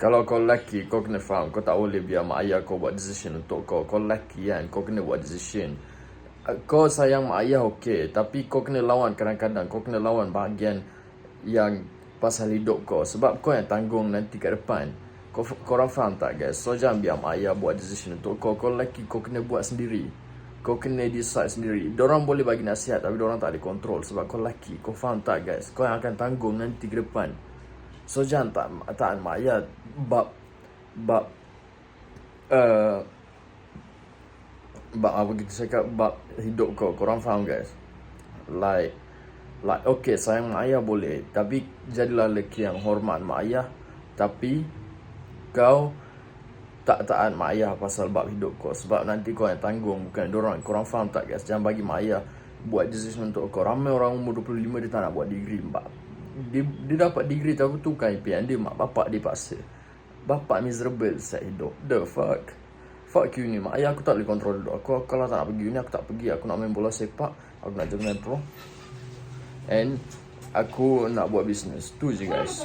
Kalau kau lelaki, kau kena faham. Kau tak boleh biar mak ayah kau buat decision untuk kau. Kau lelaki kan, kau kena buat decision. Uh, Kau sayang mak ayah okey. Tapi kau kena lawan kadang-kadang. Kau kena lawan bahagian yang pasal hidup kau. Sebab kau yang tanggung nanti kat depan. Kau, korang faham tak guys? So jangan biar mak ayah buat decision untuk kau. Kau lelaki, kau kena buat sendiri. Kau kena decide sendiri. Diorang boleh bagi nasihat tapi diorang tak ada control. Sebab kau lelaki. Kau faham tak guys? Kau yang akan tanggung nanti ke depan. So jangan tak tahan mak ayah bab bab uh, bab apa kita cakap bab hidup kau. Korang faham guys? Like like okay sayang mak ayah boleh tapi jadilah lelaki yang hormat mak ayah tapi kau tak taat mak ayah pasal bab hidup kau. Sebab nanti kau yang tanggung bukan dorang. Korang faham tak guys? Jangan bagi mak ayah buat decision untuk kau. Ramai orang umur 25 dia tak nak buat degree bab dia, dia dapat degree tapi tu bukan impian dia mak bapak dia paksa bapak miserable set hidup. The fuck? Fuck you ni mak. Ayah aku tak boleh control hidup aku kalau tak nak pergi uni aku tak pergi. Aku nak main bola sepak. Aku nak jadi main pro. And aku nak buat business. Tu je guys